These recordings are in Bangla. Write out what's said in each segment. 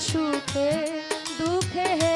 সুখে দুঃখে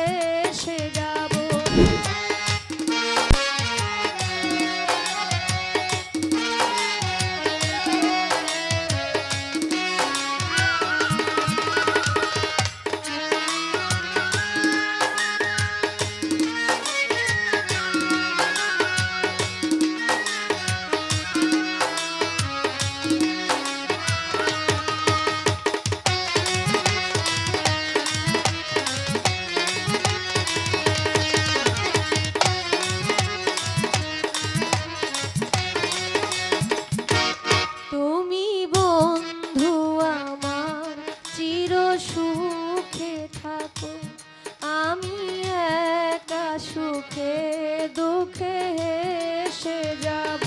সুখে দুঃখে হেসে যাব।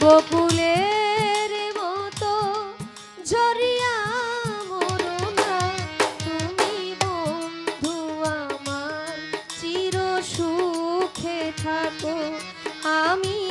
বকুলে মতো ঝরিয়া বন্ধু আমার চির সুখে থাকো। আমি